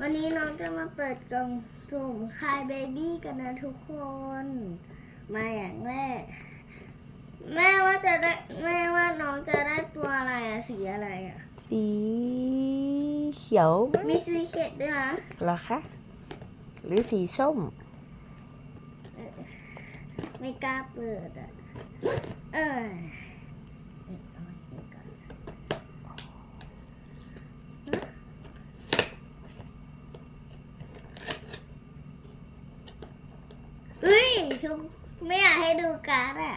วันนี้น้องจะมาเปิดกล่องสุ่มคายเบบี้กันนะทุกคน มาอย่างแรกแม่ว่าจะได้แม่ว่าน้องจะได้ตัวอะไรอะสีอะไรอะสีเขียวมีสีเข็ดด้วยนะเหรอคะหรือสีส้ม ไม่กล้าเปิดอะเออนี่เอาไว้นี่ก่อนเฮ้ย ทุกไม่อยากให้ดูการ์ดอะ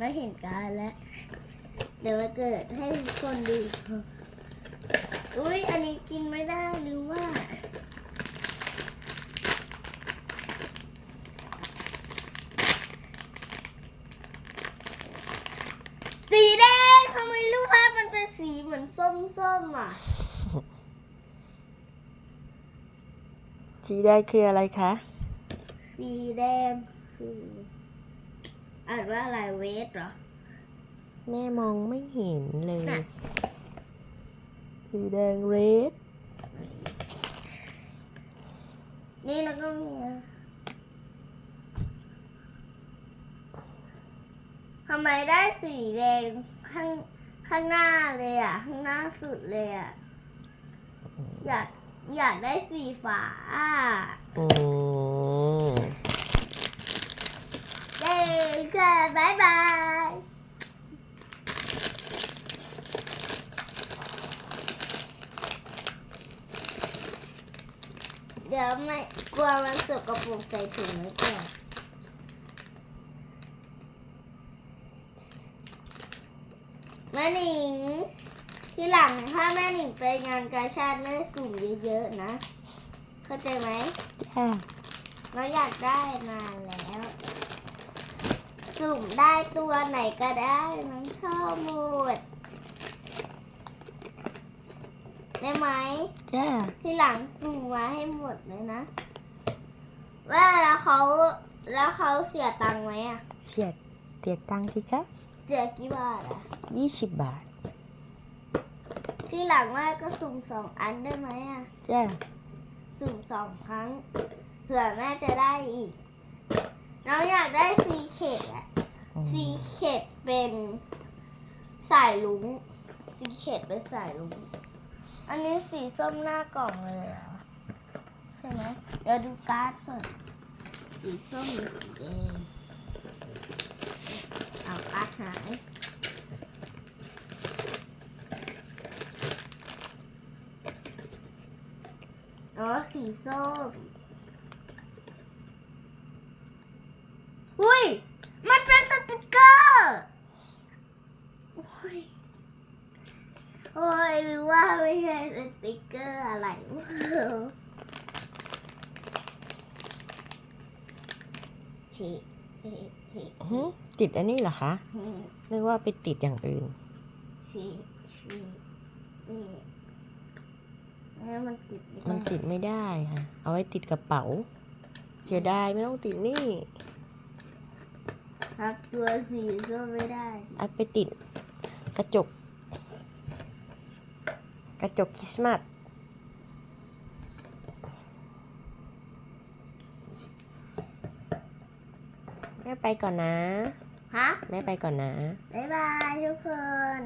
มาเห็นการ์ดแล้ว เดี๋ยวมาเกิดให้ทุกคนดู อุ้ยอันนี้กินไม่ได้หรือว่าสีแดงทำไมรูปภาพมันเป็นสีเหมือนส้มๆอะ สีแดงคืออะไรคะ สีแดง คืออ่านว่าอะไรเวสเหรอ แม่มองไม่เห็นเลย น่ะ สีแดงเรดนี่แล้วก็มีอะทำไมได้สีแดงข้างข้างหน้าเลยอะ ข้างหน้าสุดเลยอะ อยากอยากได้สีฟ้าอะอืมเย้ ค่ะบายบายเดี๋ยวไม่กลัวมันสกปรกใส่ถุงไว้ก่อนแม่หนิง ที่หลังถ้าแม่หนิงไปงานกาชาติแม่สุ่มเยอะๆนะ เข้าใจไหมจ้าเราอยากได้นานแล้ว สุ่มได้ตัวไหนก็ได้น้องชอบหมด ได้ไหมจ้าที่หลังสุ่มมาให้หมดเลยนะ ว่าแล้วเขาแล้วเขาเสียตังค์ไหมอะ เสียดเตียตังค์สิคะเสียกี่บาทอะยี่สิบบาท ที่หลังว่าก็สุ่มสองอันได้ไหมอะ จ้าสุ่มสองครั้งเผื่อแม่จะได้อีก น้องอยากได้ซีเคดอะอืมซีเข็ดเป็นสายลุงซีเข็ดเป็นสายลุงอันนี้สีส้มหน้ากล่องเลยเหรอใช่ไหมเดี๋ยวดูการ์ดก่อนสีส้มหรือสีแดงเอาการ์ดหายอ๋อสีส้ม อุ้ย มันเป็นสติกเกอร์โอ้ยโอ้ยหรือว่าไม่ใช่สติกเกอร์อะไรวะฉีฉีฉีหึติดอันนี้เหรอคะฉีนึกว่าไปติดอย่างอื่นฉีฉีนี่แล้วมันติดไมันติดไม่ได้ค่ะ เอาไว้ติดกระเป๋าเสียดายไม่ต้องติดนี่ ครับตัวสีส้มไม่ได้เอาไปติดกระจก กระจกคริสต์มาสแม่ไปก่อนนะ ฮะ แม่ไปก่อนนะ บ๊ายบายทุกคน